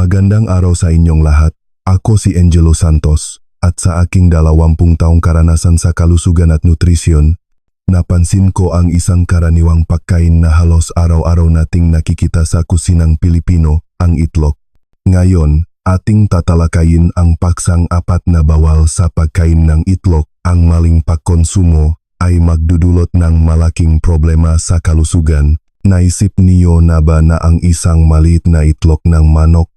Magandang araw sa inyong lahat. Ako si Angelo Santos at sa aking dalawampung taong karanasan sa kalusugan at nutrisyon, napansin ko ang isang karaniwang pagkain na halos araw-araw nating nakikita sa kusinang Pilipino, ang itlog. Ngayon, ating tatalakayin ang paksang apat na bawal sa pagkain ng itlog. Ang maling pagkonsumo ay magdudulot ng malaking problema sa kalusugan. Naisip niyo na ba na ang isang maliit na itlog ng manok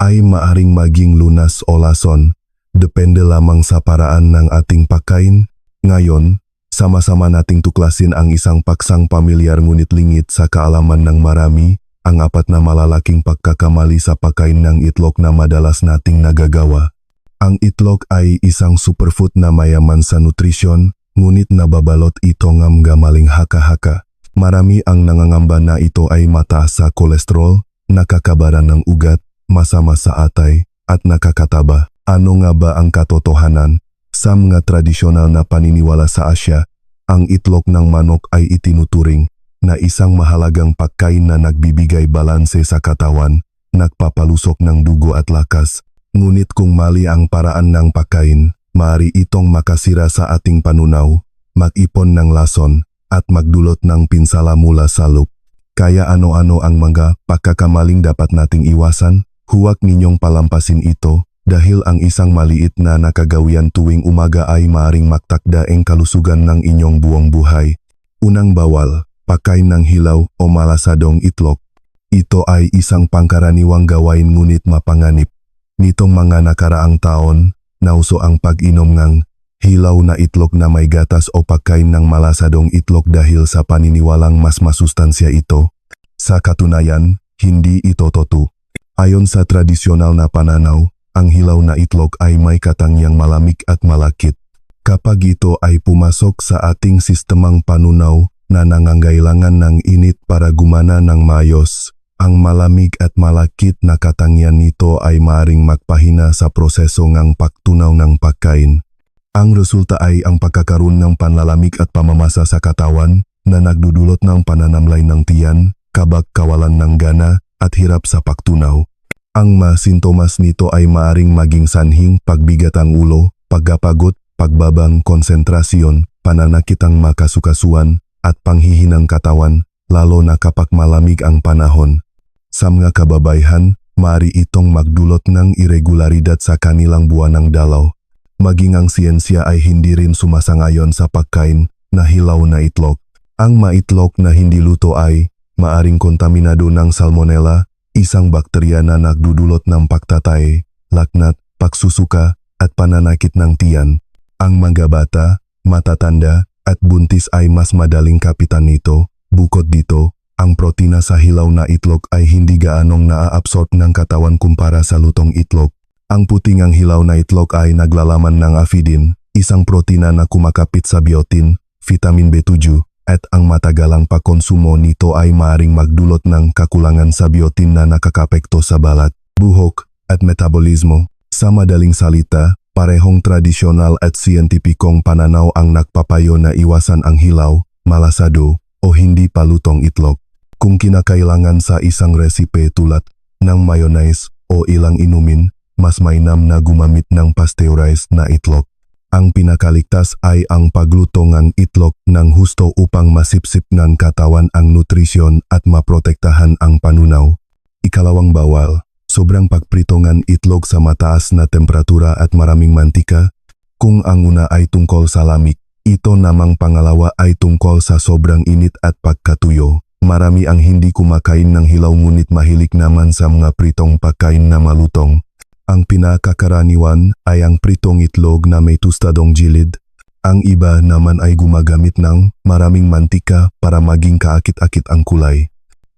ay maaring maging lunas o lason, depende lamang sa paraan ng ating pagkain. Ngayon, sama-sama nating tuklasin ang isang paksang pamilyar ngunit lingit sa kaalaman ng marami, ang apat na malalaking pagkakamali sa pagkain ng itlog na madalas nating nagagawa. Ang itlog ay isang superfood na mayaman sa nutrisyon, ngunit nababalot ito ng gamaling haka-haka. Marami ang nangangamba na ito ay mataas sa kolesterol, nakakabaran ng ugat, masama sa atay, at nakakataba. Ano nga ba ang katotohanan? Sa mga tradisyonal na paniniwala sa Asya, ang itlog ng manok ay itinuturing na isang mahalagang pagkain na nagbibigay balanse sa katawan, nagpapalusok ng dugo at lakas. Ngunit kung mali ang paraan ng pagkain, maaari itong makasira sa ating panunaw, mag-ipon ng lason, at magdulot ng pinsala mula sa loop. Kaya ano-ano ang mga pagkakamaling dapat nating iwasan? Huwag ninyong palampasin ito dahil ang isang maliit na nakagawian tuwing umaga ay maaring magtakda ang kalusugan ng inyong buong buhay. Unang bawal, pagkain ng hilaw o malasadong itlog. Ito ay isang pangkaraniwang gawain ngunit mapanganib. Nitong mga nakaraang taon, nauso ang pag-inom ng hilaw na itlog na may gatas o pagkain ng malasadong itlog dahil sa paniniwalang mas masustansya ito. Sa katunayan, hindi ito totoo. Ayon sa tradisyonal na pananaw, ang hilaw na itlog ay may katangyang malamig at malakit. Kapag ito ay pumasok sa ating sistemang panunaw na nangangailangan ng init para gumana ng mayos, ang malamig at malakit na katangian nito ay maring magpahina sa proseso ng pagtunaw ng pagkain. Ang resulta ay ang pagkakaroon ng panlalamig at pamamasa sa katawan na nagdudulot ng pananamlay ng tiyan, kabag kawalan ng gana at hirap sa pagtunaw. Ang mga sintomas nito ay maaring maging sanhing pagbigat ang ulo, pagkapagod, pagbabang konsentrasyon, pananakitang makasukasuan, at panghihinang katawan, lalo na kapag malamig ang panahon. Sa mga kababayhan, maaari itong magdulot ng irregularidad sa kanilang buwanang dalaw. Maging ang siyensya ay hindi rin sumasangayon sa pagkain na hilaw na itlog. Ang maitlog na hindi luto ay maaring kontaminado ng salmonella, isang bakterya na nagdudulot ng pagtatay, laknat, pagsusuka, at pananakit ng tiyan. Ang mga bata, matatanda, at buntis ay mas madaling kapitan nito. Bukod dito, ang protina sa hilaw na itlog ay hindi gaanong naa-absorb ng katawan kumpara sa lutong itlog. Ang puting ang hilaw na itlog ay naglalaman ng afidin, isang protina na kumakapit sa biotin, vitamin B7, at ang matagalang pagkonsumo nito ay maaring magdulot ng kakulangan sa biotin na nakakapekto sa balat, buhok, at metabolismo. Sa madaling salita, parehong tradisyonal at siyentipikong pananaw ang nagpapayo na iwasan ang hilaw, malasado, o hindi palutong itlog. Kung kinakailangan sa isang resipe tulad ng mayonnaise o ilang inumin, mas mainam na gumamit ng pasteurized na itlog. Ang pinakaligtas ay ang pagluto ng itlog ng husto upang masipsip ng katawan ang nutrisyon at maprotektahan ang panunaw. Ikalawang bawal, sobrang pagprito ng itlog sa mataas na temperatura at maraming mantika. Kung ang una ay tungkol sa lamig, ito namang pangalawa ay tungkol sa sobrang init at pagkatuyo. Marami ang hindi kumakain ng hilaw ngunit mahilig naman sa mga pritong pagkain na malutong. Ang pinakakaraniwan ay ang pritong itlog na may tustadong gilid. Ang iba naman ay gumagamit ng maraming mantika para maging kaakit-akit ang kulay.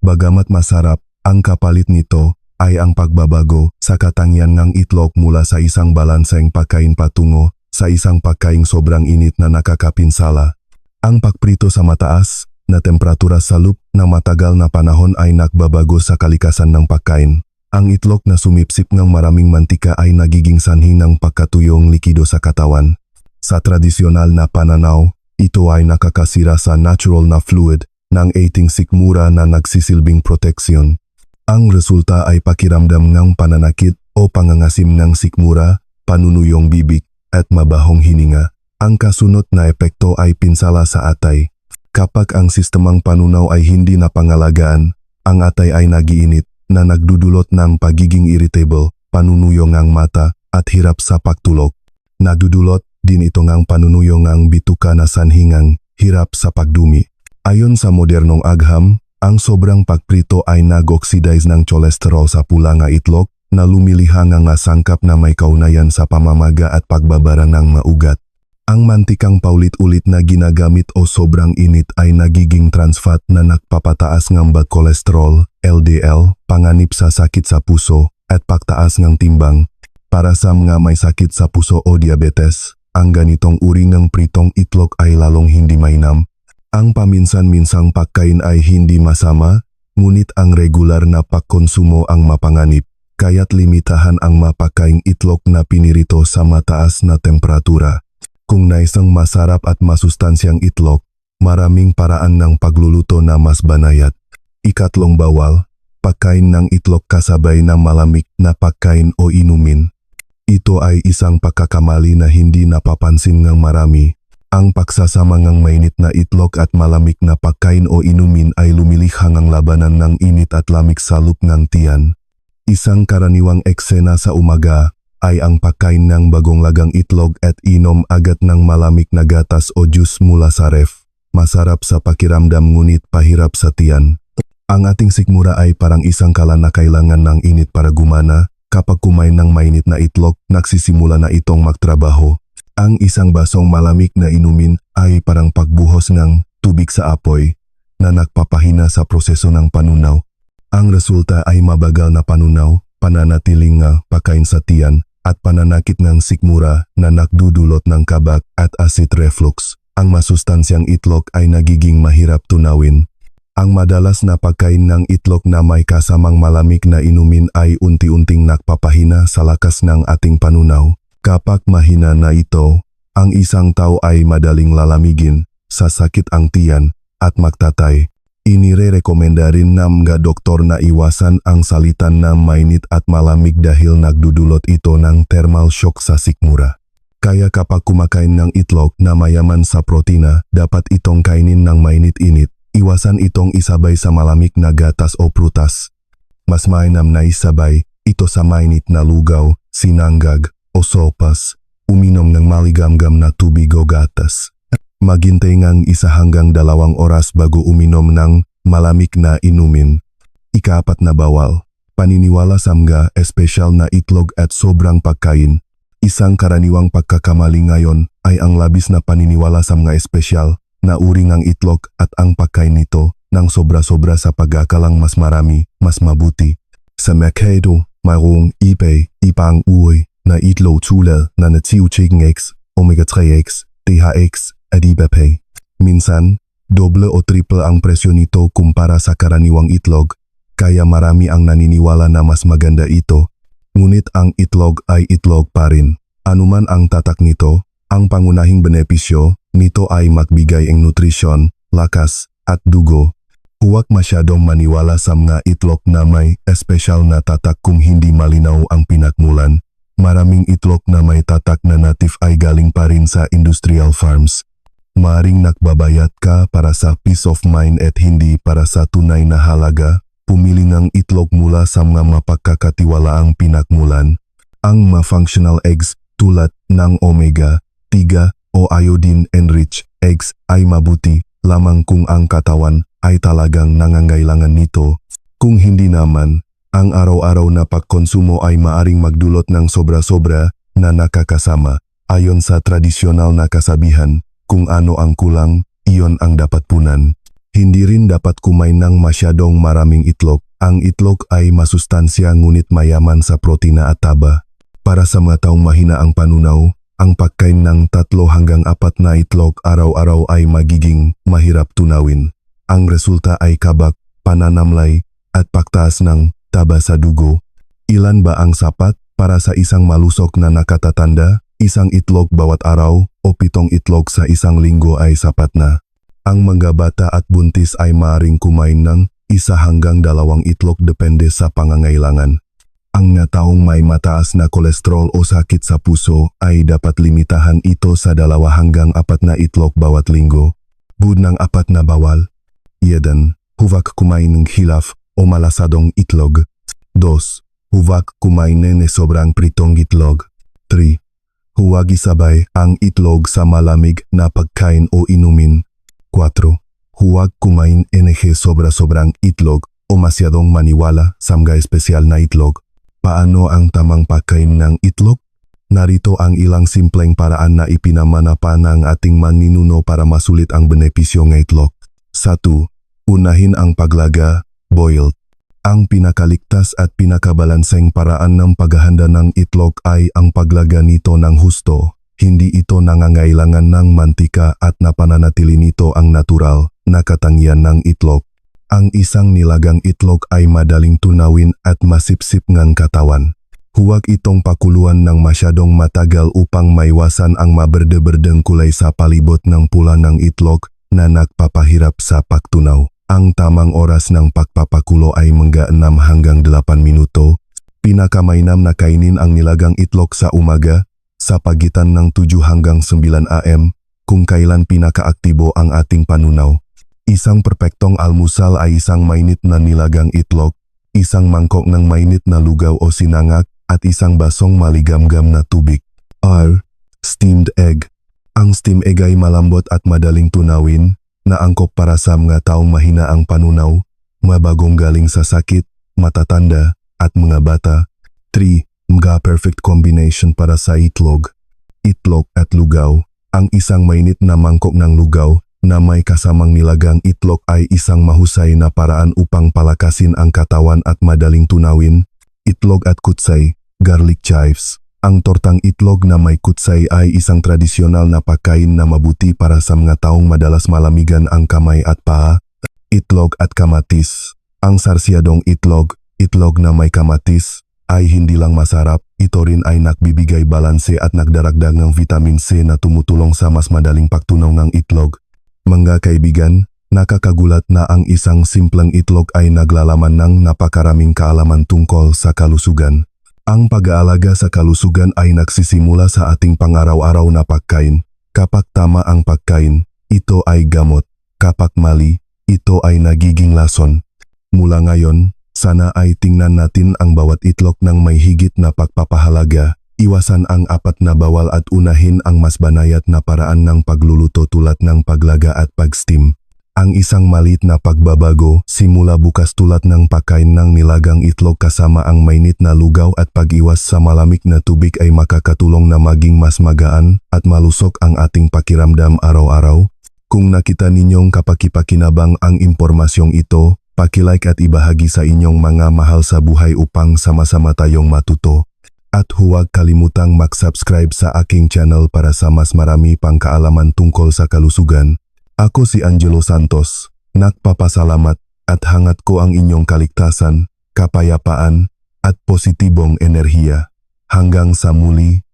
Bagamat masarap, ang kapalit nito ay ang pagbabago sa katangian ng itlog mula sa isang balanseng pagkain patungo sa isang pagkain sobrang init na nakakapinsala. Ang pagprito sa mataas na temperatura sa loop na matagal na panahon ay nagbabago sa kalikasan ng pagkain. Ang itlog na sumipsip ng maraming mantika ay nagiging sanhi ng pagkatuyong likido sa katawan. Sa tradisyonal na pananaw, ito ay nakakasira sa natural na fluid ng ating sikmura na nagsisilbing proteksyon. Ang resulta ay pakiramdam ng pananakit o pangangasim ng sikmura, panunuyong bibig, at mabahong hininga. Ang kasunod na epekto ay pinsala sa atay. Kapag ang sistemang panunaw ay hindi napangalagaan, ang atay ay nagiinit na nagdudulot ng pagiging irritable, panunuyong ang mata, at hirap sa pagtulog. Nadudulot din ito ng panunuyong ang bituka na sanhingang hirap sa pagdumi. Ayon sa modernong agham, ang sobrang pagprito ay nag-oxidize ng cholesterol sa pula nga itlog na lumilihang nga sangkap na may kaunayan sa pamamaga at pagbabara ng maugat. Ang mantikang paulit-ulit na ginagamit o sobrang init ay nagiging trans fat na nagpapataas ng bad cholesterol, LDL, panganib sa sakit sa puso, at pagtaas ng timbang. Para sa mga may sakit sa puso o diabetes, ang ganitong uri ng pritong itlog ay lalong hindi mainam. Ang paminsan-minsang pagkain ay hindi masama, ngunit ang regular na pagkonsumo ang mapanganib, kaya't limitahan ang mapakaing itlog na pinirito sa mataas na temperatura. Kung naisang masarap at masustansyang itlog, maraming paraan ng pagluluto na mas banayat. Ikatlong bawal, pagkain ng itlog kasabay ng malamig na pagkain o inumin. Ito ay isang pagkakamali na hindi napapansin ng marami. Ang pagsasama ng mainit na itlog at malamig na pagkain o inumin ay lumilihang ang labanan ng init at lamig sa loop ng tiyan. Isang karaniwang eksena sa umaga ay ang pagkain ng bagong lagang itlog at inom agad ng malamig na gatas o juice mula sa ref. Masarap sa pakiramdam ngunit pahirap sa tiyan. Ang ating sikmura ay parang isang kala na kailangan ng init para gumana. Kapag kumain ng mainit na itlog, nagsisimula na itong magtrabaho. Ang isang basong malamig na inumin ay parang pagbuhos ng tubig sa apoy na nagpapahina sa proseso ng panunaw. Ang resulta ay mabagal na panunaw, pananatiling nga pagkain sa tiyan at pananakit ng sikmura na nagdudulot ng kabak at acid reflux. Ang masustansyang itlog ay nagiging mahirap tunawin. Ang madalas na pagkain ng itlog na may kasamang malamig na inumin ay unti-unting nagpapahina sa lakas ng ating panunaw. Kapag mahina na ito, ang isang tao ay madaling lalamigin, sasakit ang tiyan, at magtatay. Inire-rekomenda rin ng doktor na iwasan ang salitan na mainit at malamig dahil nagdudulot ito ng thermal shock sa sikmura. Kaya kapag kumakain ng itlog na mayaman sa protina, dapat itong kainin ng mainit-init. Iwasan itong isabay sa malamig na gatas o prutas. Mas mainam na isabay ito sa mainit na lugaw, sinanggag, o sopas. Uminom ng maligamgam na tubig o gatas. Maghintay ngang isa hanggang dalawang oras bago uminom ng malamig na inumin. Ikapat na bawal. Paniniwala sa mga espesyal na itlog at sobrang pagkain. Isang karaniwang pagkakamali ngayon ay ang labis na paniniwala sa mga espesyal na uri ng itlog at ang pagkain nito ng sobra-sobra sa pag-akalang mas marami, mas mabuti. Sa merkado, mayroong eBay, ibang uri na itlog tulad na native chicken eggs, omega-3x, DHX, at iba pa. Minsan, doble o triple ang presyo nito kumpara sa karaniwang itlog, kaya marami ang naniniwala na mas maganda ito. Ngunit ang itlog ay itlog pa rin. Anuman ang tatak nito, ang pangunahing benepisyo nito ay magbigay ng nutrisyon, lakas, at dugo. Huwag masyadong maniwala sa mga itlog na may espesyal na tatak kung hindi malinaw ang pinakmulan. Maraming itlog na may tatak na native ay galing pa rin sa industrial farms. Maring nagbabayad ka para sa peace of mind at hindi para sa tunay na halaga, pumili ng itlog mula sa mga mapagkakatiwalaang pinakmulan. Ang ma-functional eggs tulad ng omega, 3 o iodine-enriched eggs ay mabuti lamang kung ang katawan ay talagang nangangailangan nito. Kung hindi naman, ang araw-araw na pagkonsumo ay maaring magdulot ng sobra-sobra na nakakasama ayon sa tradisyonal na kasabihan kung ano ang kulang, iyon ang dapat punan. Hindi rin dapat kumain ng masyadong maraming itlog. Ang itlog ay masustansya ngunit mayaman sa protina at taba. Para sa mga taong mahina ang panunaw, ang pagkain ng tatlo hanggang apat na itlog araw-araw ay magiging mahirap tunawin. Ang resulta ay kabak, pananamlay, at pagtaas ng taba sa dugo. Ilan ba ang sapat para sa isang malusok na nakatatanda? Isang itlog bawat araw o pitong itlog sa isang linggo ay sapat na. Ang mga bata at buntis ay maaring kumain ng isa hanggang dalawang itlog depende sa pangangailangan. Ang nga taong may mataas na kolesterol o sakit sa puso ay dapat limitahan ito sa dalawa hanggang apat na itlog bawat linggo. Bud ng apat na bawal. 1. Huwag kumain ng hilaf o malasadong itlog. 2. Huwag kumain ng sobrang pritong itlog. 3. Huwag isabay ang itlog sa malamig na pagkain o inumin. 4. Huwag kumain NG sobra-sobrang itlog o masyadong maniwala sa mga espesyal na itlog. Paano ang tamang pagkain ng itlog? Narito ang ilang simpleng paraan na ipinamana ng ating maninuno para masulit ang benepisyo ng itlog. 1. Unahin ang paglaga, boiled. Ang pinakaligtas at pinakabalanseng paraan ng paghahanda ng itlog ay ang paglaga nito ng husto. Hindi ito nangangailangan ng mantika at napananatili nito ang natural na katangian ng itlog. Ang isang nilagang itlog ay madaling tunawin at masipsip ng katawan. Huwag itong pakuluan ng masyadong matagal upang maiwasan ang maberde-berdeng kulay sa palibot ng pula ng itlog na nagpapahirap sa pagtunaw. Ang tamang oras ng pagpapakulo ay mga 6 hanggang 8 minuto. Pinakamainam na kainin ang nilagang itlog sa umaga sa pagitan ng 7 hanggang 9 am kung kailan pinakaaktibo ang ating panunaw. Isang perpektong almusal ay isang mainit na nilagang itlog, isang mangkok ng mainit na lugaw o sinangag at isang basong maligamgam na tubig. R. Steamed egg. Ang steamed egg ay malambot at madaling tunawin, na angkop para sa mga taong mahina ang panunaw, mabagong galing sa sakit, matatanda, at mga bata. 3. Mga perfect combination para sa itlog. Itlog at lugaw. Ang isang mainit na mangkok ng lugaw na may kasamang nilagang itlog ay isang mahusay na paraan upang palakasin ang katawan at madaling tunawin. Itlog at kutsay, garlic chives. Ang tortang itlog na may kutsay ay isang tradisyonal na pagkain na mabuti para sa mga taong madalas malamigan ang kamay at paa. Itlog at kamatis. Ang sarsyadong itlog, itlog na may kamatis, ay hindi lang masarap, ito rin ay nagbibigay balanse at nagdaragdag ng vitamin C na tumutulong sa mas madaling pagtunaw ng itlog. Mga kaibigan, nakakagulat na ang isang simpleng itlog ay naglalaman ng napakaraming kaalaman tungkol sa kalusugan. Ang pag-aalaga sa kalusugan ay nagsisimula sa ating pang-araw-araw na pagkain. Kapag tama ang pagkain, ito ay gamot. Kapag mali, ito ay nagiging lason. Mula ngayon, sana ay tingnan natin ang bawat itlog ng may higit na pagpapahalaga Iwasan ang apat na bawal at unahin ang mas banayat na paraan ng pagluluto tulad ng paglaga at pag-steam. Ang isang malit na pagbabago simula bukas tulad ng pagkain ng nilagang itlog kasama ang mainit na lugaw at pag-iwas sa malamig na tubig ay makakatulong na maging mas magaan at malusok ang ating pakiramdam araw-araw. Kung nakita ninyong kapakipakinabang ang impormasyong ito, pakilike at ibahagi sa inyong mga mahal sa buhay upang sama-sama tayong matuto. At huwag kalimutang mag-subscribe sa aking channel para sa mas marami pang kaalaman tungkol sa kalusugan. Ako si Angelo Santos, nagpapasalamat at hangat ko ang inyong kaligtasan, kapayapaan, at positibong enerhiya. Hanggang sa muli,